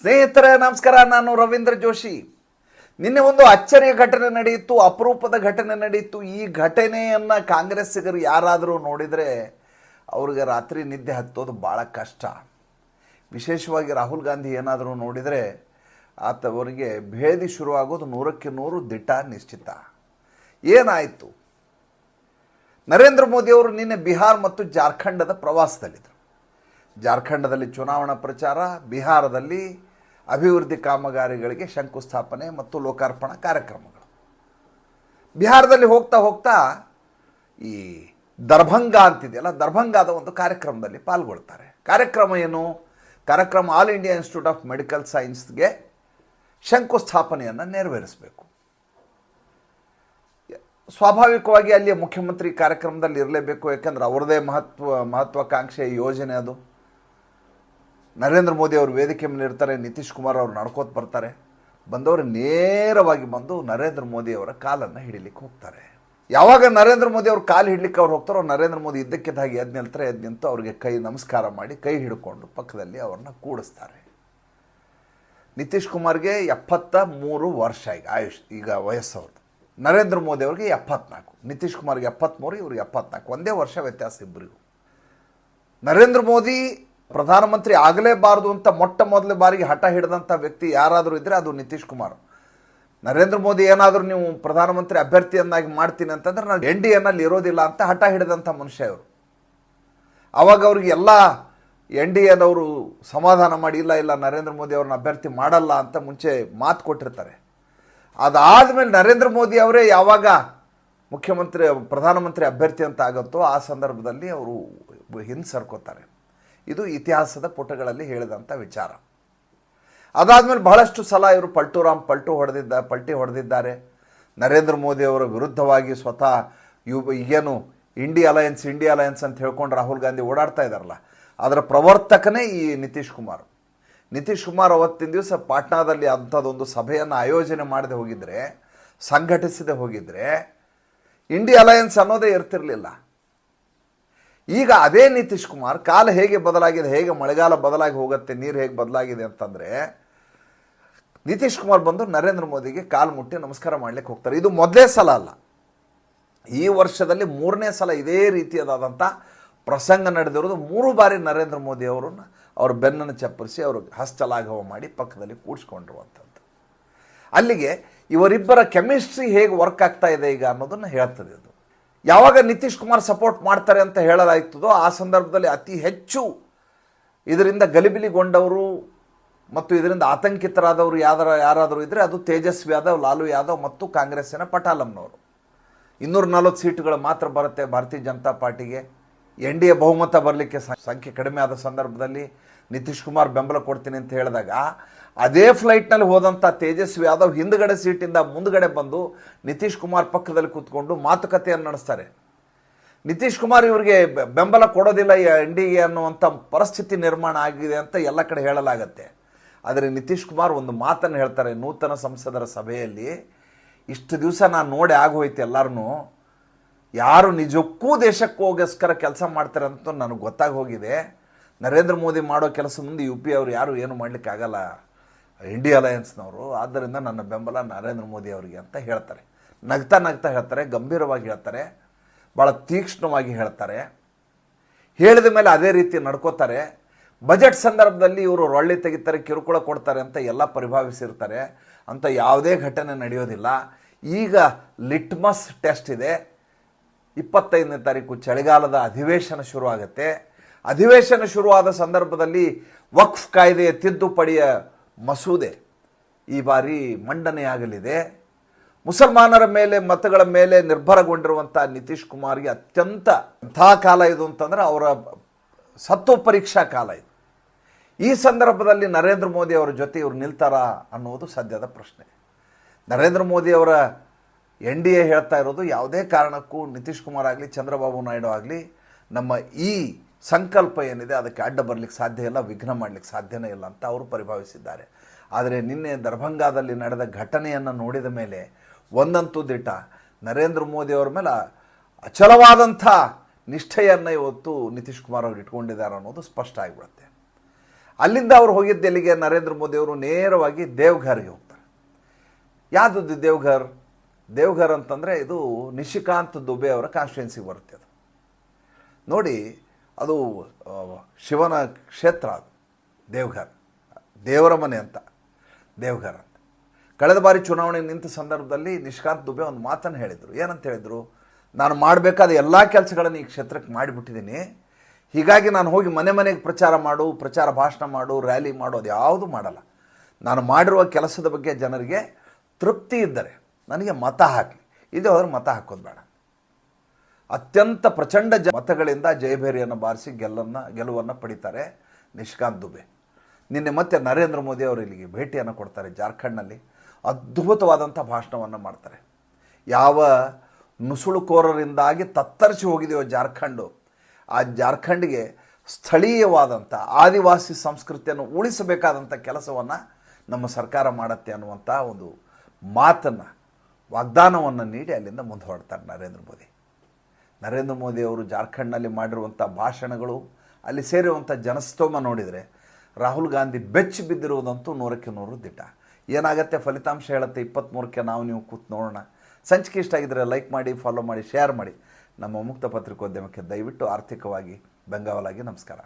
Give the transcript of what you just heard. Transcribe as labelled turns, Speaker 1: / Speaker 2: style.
Speaker 1: ಸ್ನೇಹಿತರೆ, ನಮಸ್ಕಾರ. ನಾನು ರವೀಂದ್ರ ಜೋಶಿ. ನಿನ್ನೆ ಒಂದು ಅಚ್ಚರಿಯ ಘಟನೆ ನಡೆಯಿತು, ಅಪರೂಪದ ಘಟನೆ ನಡೆಯಿತು. ಈ ಘಟನೆಯನ್ನು ಕಾಂಗ್ರೆಸ್ಸಿಗರು ಯಾರಾದರೂ ನೋಡಿದರೆ ಅವ್ರಿಗೆ ರಾತ್ರಿ ನಿದ್ದೆ ಹತ್ತೋದು ಭಾಳ ಕಷ್ಟ. ವಿಶೇಷವಾಗಿ ರಾಹುಲ್ ಗಾಂಧಿ ಏನಾದರೂ ನೋಡಿದರೆ ಆತವರಿಗೆ ಭೇದಿ ಶುರುವಾಗೋದು ನೂರಕ್ಕೆ ನೂರು ದಿಟ್ಟ ನಿಶ್ಚಿತ. ಏನಾಯಿತು? ನರೇಂದ್ರ ಮೋದಿಯವರು ನಿನ್ನೆ ಬಿಹಾರ್ ಮತ್ತು ಜಾರ್ಖಂಡದ ಪ್ರವಾಸದಲ್ಲಿದ್ದರು ಜಾರ್ಖಂಡದಲ್ಲಿ ಚುನಾವಣಾ ಪ್ರಚಾರ, ಬಿಹಾರದಲ್ಲಿ ಅಭಿವೃದ್ಧಿ ಕಾಮಗಾರಿಗಳಿಗೆ ಶಂಕುಸ್ಥಾಪನೆ ಮತ್ತು ಲೋಕಾರ್ಪಣಾ ಕಾರ್ಯಕ್ರಮಗಳು. ಬಿಹಾರದಲ್ಲಿ ಹೋಗ್ತಾ ಹೋಗ್ತಾ ಈ ದರ್ಭಂಗ ಅಂತಿದೆಯಲ್ಲ, ದರ್ಭಂಗಾದ ಒಂದು ಕಾರ್ಯಕ್ರಮದಲ್ಲಿ ಪಾಲ್ಗೊಳ್ತಾರೆ. ಕಾರ್ಯಕ್ರಮ ಏನು? ಕಾರ್ಯಕ್ರಮ all India institute of medical ಸೈನ್ಸ್ಗೆ ಶಂಕುಸ್ಥಾಪನೆಯನ್ನು ನೆರವೇರಿಸಬೇಕು. ಸ್ವಾಭಾವಿಕವಾಗಿ ಅಲ್ಲಿಯ ಮುಖ್ಯಮಂತ್ರಿ ಕಾರ್ಯಕ್ರಮದಲ್ಲಿ ಇರಲೇಬೇಕು, ಯಾಕಂದ್ರೆ ಅವ್ರದ್ದೇ ಮಹತ್ವ, ಮಹತ್ವಾಕಾಂಕ್ಷೆಯ ಯೋಜನೆ ಅದು. ನರೇಂದ್ರ ಮೋದಿ ಅವರು ವೇದಿಕೆ ಮೇಲೆ ಇರ್ತಾರೆ, ನಿತೀಶ್ ಕುಮಾರ್ ಅವರು ನಡ್ಕೋತ ಬರ್ತಾರೆ. ಬಂದವರು ನೇರವಾಗಿ ಬಂದು ನರೇಂದ್ರ ಮೋದಿ ಅವರ ಕಾಲನ್ನು ಹಿಡಿಲಿಕ್ಕೆ ಹೋಗ್ತಾರೆ. ಯಾವಾಗ ನರೇಂದ್ರ ಮೋದಿ ಅವ್ರ ಕಾಲು ಹಿಡ್ಲಿಕ್ಕೆ ಅವ್ರು ಹೋಗ್ತಾರೋ, ನರೇಂದ್ರ ಮೋದಿ ಇದ್ದಕ್ಕಿದ್ದಾಗಿ ಎದ್ದು ನಿಲ್ತಾರೆ ಎದ್ದು ನಿಂತು ಅವ್ರಿಗೆ ಕೈ ನಮಸ್ಕಾರ ಮಾಡಿ ಕೈ ಹಿಡ್ಕೊಂಡು ಪಕ್ಕದಲ್ಲಿ ಅವ್ರನ್ನ ಕೂಡಿಸ್ತಾರೆ. ನಿತೀಶ್ ಕುಮಾರ್ಗೆ ಎಪ್ಪತ್ತ ಮೂರು ವರ್ಷ ಈಗ, ಆಯುಷ್, ಈಗ ವಯಸ್ಸವ್ರದ್ದು. ನರೇಂದ್ರ ಮೋದಿ ಅವ್ರಿಗೆ ಎಪ್ಪತ್ನಾಲ್ಕು. ನಿತೀಶ್ ಕುಮಾರ್ಗೆ ಎಪ್ಪತ್ತ್ಮೂರು ಇವ್ರಿಗೆ ಎಪ್ಪತ್ನಾಲ್ಕು. ಒಂದೇ ವರ್ಷ ವ್ಯತ್ಯಾಸ ಇಬ್ಬರಿಗೂ ನರೇಂದ್ರ ಮೋದಿ ಪ್ರಧಾನಮಂತ್ರಿ ಆಗಲೇಬಾರದು ಅಂತ ಮೊಟ್ಟ ಮೊದಲ ಬಾರಿಗೆ ಹಠ ಹಿಡಿದಂಥ ವ್ಯಕ್ತಿ ಯಾರಾದರೂ ಇದ್ದರೆ ಅದು ನಿತೀಶ್ ಕುಮಾರ್. ನರೇಂದ್ರ ಮೋದಿ ಏನಾದರೂ ನೀವು ಪ್ರಧಾನಮಂತ್ರಿ ಅಭ್ಯರ್ಥಿಯನ್ನಾಗಿ ಮಾಡ್ತೀನಿ ಅಂತಂದ್ರೆ ನಾನು ಎನ್ ಡಿ ಎನಲ್ಲಿ ಇರೋದಿಲ್ಲ ಅಂತ ಹಠ ಹಿಡಿದಂಥ ಮನುಷ್ಯ ಇವರು. ಅವಾಗ ಅವ್ರಿಗೆ ಎಲ್ಲ ಎನ್ ಡಿ ಎದವರು ಸಮಾಧಾನ ಮಾಡಿ, ಇಲ್ಲ ಇಲ್ಲ, ನರೇಂದ್ರ ಮೋದಿ ಅವ್ರನ್ನ ಅಭ್ಯರ್ಥಿ ಮಾಡಲ್ಲ ಅಂತ ಮುಂಚೆ ಮಾತು ಕೊಟ್ಟಿರ್ತಾರೆ. ಅದಾದಮೇಲೆ ನರೇಂದ್ರ ಮೋದಿ ಅವರೇ ಯಾವಾಗ ಮುಖ್ಯಮಂತ್ರಿ, ಪ್ರಧಾನಮಂತ್ರಿ ಅಭ್ಯರ್ಥಿ ಅಂತ ಆಗುತ್ತೋ ಆ ಸಂದರ್ಭದಲ್ಲಿ ಅವರು ಹಿಂದೆ ಸರ್ಕೋತಾರೆ. ಇದು ಇತಿಹಾಸದ ಪುಟಗಳಲ್ಲಿ ಹೇಳಿದಂಥ ವಿಚಾರ. ಅದಾದಮೇಲೆ ಬಹಳಷ್ಟು ಸಲ ಇವರು ಪಲ್ಟುರಾಮ್ ಪಲ್ಟು ಹೊಡೆದಿದ್ದ, ಪಲ್ಟಿ ಹೊಡೆದಿದ್ದಾರೆ. ನರೇಂದ್ರ ಮೋದಿ ಅವರ ವಿರುದ್ಧವಾಗಿ ಸ್ವತಃ ಯು, ಏನು ಇಂಡಿ ಅಲಯನ್ಸ್, ಇಂಡಿಯಾ ಅಲಯನ್ಸ್ ಅಂತ ಹೇಳ್ಕೊಂಡು ರಾಹುಲ್ ಗಾಂಧಿ ಓಡಾಡ್ತಾ ಇದ್ದಾರಲ್ಲ, ಅದರ ಪ್ರವರ್ತಕನೇ ಈ ನಿತೀಶ್ ಕುಮಾರ್. ನಿತೀಶ್ ಕುಮಾರ್ ಅವತ್ತಿನ ದಿವಸ ಪಾಟ್ನಾದಲ್ಲಿ ಅಂಥದ್ದೊಂದು ಸಭೆಯನ್ನು ಆಯೋಜನೆ ಮಾಡದೆ ಹೋಗಿದ್ರೆ, ಸಂಘಟಿಸದೆ ಹೋಗಿದ್ರೆ ಇಂಡಿ ಅಲಯನ್ಸ್ ಅನ್ನೋದೇ ಇರ್ತಿರಲಿಲ್ಲ. ಈಗ ಅದೇ ನಿತೀಶ್ ಕುಮಾರ್ ಕಾಲ ಹೇಗೆ ಬದಲಾಗಿದೆ, ಹೇಗೆ ಮಳೆಗಾಲ ಬದಲಾಗಿ ಹೋಗುತ್ತೆ, ನೀರು ಹೇಗೆ ಬದಲಾಗಿದೆ ಅಂತಂದರೆ ನಿತೀಶ್ ಕುಮಾರ್ ಬಂದು ನರೇಂದ್ರ ಮೋದಿಗೆ ಕಾಲು ಮುಟ್ಟಿ ನಮಸ್ಕಾರ ಮಾಡ್ಲಿಕ್ಕೆ ಹೋಗ್ತಾರೆ. ಇದು ಮೊದಲೇ ಸಲ ಅಲ್ಲ. ಈ ವರ್ಷದಲ್ಲಿ ಮೂರನೇ ಸಲ ಇದೇ ರೀತಿಯಾದಂಥ ಪ್ರಸಂಗ ನಡೆದಿರೋದು. ಮೂರು ಬಾರಿ ನರೇಂದ್ರ ಮೋದಿ ಅವರನ್ನು ಅವ್ರ ಬೆನ್ನನ್ನು ಚಪ್ಪರಿಸಿ ಅವರು ಹಸ್ತಲಾಘವ ಮಾಡಿ ಪಕ್ಕದಲ್ಲಿ ಕೂಡಿಸ್ಕೊಂಡಿರುವಂಥದ್ದು ಅಲ್ಲಿಗೆ ಇವರಿಬ್ಬರ ಕೆಮಿಸ್ಟ್ರಿ ಹೇಗೆ ವರ್ಕ್ ಆಗ್ತಾ ಇದೆ ಈಗ ಅನ್ನೋದನ್ನು ಹೇಳ್ತದೆ ಅದು. ಯಾವಾಗ ನಿತೀಶ್ ಕುಮಾರ್ ಸಪೋರ್ಟ್ ಮಾಡ್ತಾರೆ ಅಂತ ಹೇಳಲಾಗ್ತದೋ ಆ ಸಂದರ್ಭದಲ್ಲಿ ಅತಿ ಹೆಚ್ಚು ಇದರಿಂದ ಗಲಿಬಿಲಿಗೊಂಡವರು ಮತ್ತು ಇದರಿಂದ ಆತಂಕಿತರಾದವರು ಯಾರ ಯಾರಾದರೂ ಇದ್ದರೆ ಅದು ತೇಜಸ್ವಿ ಯಾದವ್, ಲಾಲು ಯಾದವ್ ಮತ್ತು ಕಾಂಗ್ರೆಸ್ಸಿನ ಪಟಾಲಂನವರು ಇನ್ನೂರ ನಲ್ವತ್ತು ಸೀಟುಗಳು ಮಾತ್ರ ಬರುತ್ತೆ ಭಾರತೀಯ ಜನತಾ ಪಾರ್ಟಿಗೆ. ಎನ್ ಡಿ ಎ ಬಹುಮತ ಬರಲಿಕ್ಕೆ ಸಂಖ್ಯೆ ಕಡಿಮೆ ಆದ ಸಂದರ್ಭದಲ್ಲಿ ನಿತೀಶ್ ಕುಮಾರ್ ಬೆಂಬಲ ಕೊಡ್ತೀನಿ ಅಂತ ಹೇಳಿದಾಗ, ಅದೇ ಫ್ಲೈಟ್ನಲ್ಲಿ ಹೋದಂಥ ತೇಜಸ್ವಿ ಯಾದವ್ ಹಿಂದ್ಗಡೆ ಸೀಟಿಂದ ಮುಂದ್ಗಡೆ ಬಂದು ನಿತೀಶ್ ಕುಮಾರ್ ಪಕ್ಕದಲ್ಲಿ ಕೂತ್ಕೊಂಡು ಮಾತುಕತೆಯನ್ನು ನಡೆಸ್ತಾರೆ. ನಿತೀಶ್ ಕುಮಾರ್ ಇವರಿಗೆ ಬೆಂಬಲ ಕೊಡೋದಿಲ್ಲ ಎನ್ ಡಿ ಎ ಅನ್ನುವಂಥ ಪರಿಸ್ಥಿತಿ ನಿರ್ಮಾಣ ಆಗಿದೆ ಅಂತ ಎಲ್ಲ ಕಡೆ ಹೇಳಲಾಗತ್ತೆ. ಆದರೆ ನಿತೀಶ್ ಕುಮಾರ್ ಒಂದು ಮಾತನ್ನು ಹೇಳ್ತಾರೆ, ನೂತನ ಸಂಸದರ ಸಭೆಯಲ್ಲಿ, ಇಷ್ಟು ದಿವಸ ನಾನು ನೋಡಿ ಆಗೋಯ್ತು ಎಲ್ಲರೂ ಯಾರು ನಿಜಕ್ಕೂ ದೇಶಕ್ಕೋಸ್ಕರ ಕೆಲಸ ಮಾಡ್ತಾರೆ ಅಂತ ನನಗೆ ಗೊತ್ತಾಗಿ ಹೋಗಿದೆ. ನರೇಂದ್ರ ಮೋದಿ ಮಾಡೋ ಕೆಲಸ ಮುಂದೆ ಯು ಪಿ ಅವರು ಯಾರು ಏನು ಮಾಡಲಿಕ್ಕಾಗಲ್ಲ ಇಂಡಿಯಾ ಅಲಯನ್ಸ್ನವರು ಆದ್ದರಿಂದ ನನ್ನ ಬೆಂಬಲ ನರೇಂದ್ರ ಮೋದಿ ಅವರಿಗೆ ಅಂತ ಹೇಳ್ತಾರೆ. ನಗ್ತಾ ನಗ್ತಾ ಹೇಳ್ತಾರೆ, ಗಂಭೀರವಾಗಿ ಹೇಳ್ತಾರೆ ಭಾಳ ತೀಕ್ಷ್ಣವಾಗಿ ಹೇಳ್ತಾರೆ. ಹೇಳಿದ ಮೇಲೆ ಅದೇ ರೀತಿ ನಡ್ಕೋತಾರೆ. ಬಜೆಟ್ ಸಂದರ್ಭದಲ್ಲಿ ಇವರು ರೊಳ್ಳಿ ತೆಗಿತಾರೆ, ಕಿರುಕುಳ ಕೊಡ್ತಾರೆ ಅಂತ ಎಲ್ಲ ಪರಿಭಾವಿಸಿರ್ತಾರೆ. ಅಂತ ಯಾವುದೇ ಘಟನೆ ನಡೆಯೋದಿಲ್ಲ. ಈಗ ಲಿಟ್ಮಸ್ ಟೆಸ್ಟ್ ಇದೆ. ಇಪ್ಪತ್ತೈದನೇ ತಾರೀಕು ಚಳಿಗಾಲದ ಅಧಿವೇಶನ ಶುರುವಾಗುತ್ತೆ. ಅಧಿವೇಶನ ಶುರುವಾದ ಸಂದರ್ಭದಲ್ಲಿ ವಕ್ಫ್ ಕಾಯ್ದೆಯ ತಿದ್ದುಪಡಿಯ ಮಸೂದೆ ಈ ಬಾರಿ ಮಂಡನೆಯಾಗಲಿದೆ. ಮುಸಲ್ಮಾನರ ಮೇಲೆ, ಮತಗಳ ಮೇಲೆ ನಿರ್ಭರಗೊಂಡಿರುವಂಥ ನಿತೀಶ್ ಕುಮಾರ್ಗೆ ಅತ್ಯಂತ ಅಂಥ ಕಾಲ ಇದು ಅಂತಂದ್ರೆ ಅವರ ಸತ್ವ ಪರೀಕ್ಷಾ ಕಾಲ ಇದು. ಈ ಸಂದರ್ಭದಲ್ಲಿ ನರೇಂದ್ರ ಮೋದಿ ಅವರ ಜೊತೆ ಇವರು ನಿಲ್ತಾರಾ ಅನ್ನೋದು ಸದ್ಯದ ಪ್ರಶ್ನೆ. ನರೇಂದ್ರ ಮೋದಿ ಅವರ ಎನ್ ಡಿ ಎ ಹೇಳ್ತಾ ಇರೋದು ಯಾವುದೇ ಕಾರಣಕ್ಕೂ ನಿತೀಶ್ ಕುಮಾರ್ ಆಗಲಿ, ಚಂದ್ರಬಾಬು ನಾಯ್ಡು ಆಗಲಿ, ನಮ್ಮ ಈ ಸಂಕಲ್ಪ ಏನಿದೆ ಅದಕ್ಕೆ ಅಡ್ಡ ಬರಲಿಕ್ಕೆ ಸಾಧ್ಯ ಇಲ್ಲ, ವಿಘ್ನ ಮಾಡಲಿಕ್ಕೆ ಸಾಧ್ಯನೇ ಇಲ್ಲ ಅಂತ ಅವರು ಪರಿಭಾವಿಸಿದ್ದಾರೆ. ಆದರೆ ನಿನ್ನೆ ದರ್ಭಂಗಾದಲ್ಲಿ ನಡೆದ ಘಟನೆಯನ್ನು ನೋಡಿದ ಮೇಲೆ ಒಂದಂತೂ ದಿಟ ನರೇಂದ್ರ ಮೋದಿ ಅವರ ಮೇಲೆ ಅಚಲವಾದಂಥ ನಿಷ್ಠೆಯನ್ನು ಇವತ್ತು ನಿತೀಶ್ ಕುಮಾರ್ ಅವರು ಇಟ್ಕೊಂಡಿದ್ದಾರೆ ಅನ್ನೋದು ಸ್ಪಷ್ಟ ಆಗಿಬಿಡುತ್ತೆ. ಅಲ್ಲಿಂದ ಅವರು ಹೋಗಿದ್ದೆಲ್ಲಿಗೆ ನರೇಂದ್ರ ಮೋದಿ ಅವರು ನೇರವಾಗಿ ದೇವ್ಘರ್ಗೆ ಹೋಗ್ತಾರೆ. ಯಾವುದು ದೇವ್ಘರ್? ದೇವ್ಘರ್ ಅಂತಂದರೆ ಇದು ನಿಶಿಕಾಂತ್ ದುಬೆ ಅವರ ಕಾನ್ಸ್ಟಿಟ್ಯೂನ್ಸಿಗೆ ಬರುತ್ತೆ ಅದು. ನೋಡಿ ಅದು ಶಿವನ ಕ್ಷೇತ್ರ ಅದು, ದೇವ್ಘರ್. ದೇವರ ಮನೆ ಅಂತ, ದೇವ್ಘರ್ ಅಂತ. ಕಳೆದ ಬಾರಿ ಚುನಾವಣೆ ನಿಂತ ಸಂದರ್ಭದಲ್ಲಿ ನಿಷ್ಕಾಂತ್ ದುಬೆ ಒಂದು ಮಾತನ್ನು ಹೇಳಿದರು. ಏನಂತ ಹೇಳಿದರು? ನಾನು ಮಾಡಬೇಕಾದ ಎಲ್ಲ ಕೆಲಸಗಳನ್ನು ಈ ಕ್ಷೇತ್ರಕ್ಕೆ ಮಾಡಿಬಿಟ್ಟಿದ್ದೀನಿ. ಹೀಗಾಗಿ ನಾನು ಹೋಗಿ ಮನೆ ಮನೆಗೆ ಪ್ರಚಾರ ಮಾಡು, ಪ್ರಚಾರ ಭಾಷಣ ಮಾಡು, ರ್ಯಾಲಿ ಮಾಡು, ಅದು ಯಾವುದು ಮಾಡಲ್ಲ. ನಾನು ಮಾಡಿರುವ ಕೆಲಸದ ಬಗ್ಗೆ ಜನರಿಗೆ ತೃಪ್ತಿ ಇದ್ದರೆ ನನಗೆ ಮತ ಹಾಕಿ. ಇದು ಹೋದ್ರೆ ಮತ ಹಾಕೋದು ಬೇಡ. ಅತ್ಯಂತ ಪ್ರಚಂಡ ಜ ಮತಗಳಿಂದ ಜಯಭೇರಿಯನ್ನು ಬಾರಿಸಿ ಗೆಲ್ಲನ್ನು ಗೆಲುವನ್ನು ಪಡಿತಾರೆ ನಿಷ್ಕಾಂತ್ ದುಬೆ. ನಿನ್ನೆ ಮತ್ತೆ ನರೇಂದ್ರ ಮೋದಿ ಅವರು ಇಲ್ಲಿಗೆ ಭೇಟಿಯನ್ನು ಕೊಡ್ತಾರೆ ಜಾರ್ಖಂಡ್ನಲ್ಲಿ. ಅದ್ಭುತವಾದಂಥ ಭಾಷಣವನ್ನು ಮಾಡ್ತಾರೆ. ಯಾವ ನುಸುಳುಕೋರರಿಂದಾಗಿ ತತ್ತರಿಸಿ ಹೋಗಿದೆಯೋ ಜಾರ್ಖಂಡು. ಆ ಜಾರ್ಖಂಡ್ಗೆ ಸ್ಥಳೀಯವಾದಂಥ ಆದಿವಾಸಿ ಸಂಸ್ಕೃತಿಯನ್ನು ಉಳಿಸಬೇಕಾದಂಥ ಕೆಲಸವನ್ನು ನಮ್ಮ ಸರ್ಕಾರ ಮಾಡುತ್ತೆ ಅನ್ನುವಂಥ ಒಂದು ಮಾತನ್ನು, ವಾಗ್ದಾನವನ್ನು ನೀಡಿ ಅಲ್ಲಿಂದ ಮುಂದೆ ಹೊರಡ್ತಾರೆ ನರೇಂದ್ರ ಮೋದಿ. ನರೇಂದ್ರ ಮೋದಿ ಅವರು ಜಾರ್ಖಂಡ್ನಲ್ಲಿ ಮಾಡಿರುವಂಥ ಭಾಷಣಗಳು, ಅಲ್ಲಿ ಸೇರಿರುವಂಥ ಜನಸ್ತೋಮ ನೋಡಿದರೆ ರಾಹುಲ್ ಗಾಂಧಿ ಬೆಚ್ಚಿ ಬಿದ್ದಿರುವುದಂತೂ ನೂರಕ್ಕೆ ನೂರು ದಿಟ್ಟ. ಏನಾಗತ್ತೆ ಫಲಿತಾಂಶ ಹೇಳುತ್ತೆ ಇಪ್ಪತ್ತ್ಮೂರಕ್ಕೆ ನಾವು ನೀವು ಕೂತು ನೋಡೋಣ. ಸಂಚಿಕೆ ಇಷ್ಟ ಆಗಿದ್ರೆ ಲೈಕ್ ಮಾಡಿ, ಫಾಲೋ ಮಾಡಿ, ಶೇರ್ ಮಾಡಿ. ನಮ್ಮ ಮುಕ್ತ ಪತ್ರಿಕೋದ್ಯಮಕ್ಕೆ ದಯವಿಟ್ಟು ಆರ್ಥಿಕವಾಗಿ ಬೆಂಗಾವಲಾಗಿ ನಮಸ್ಕಾರ.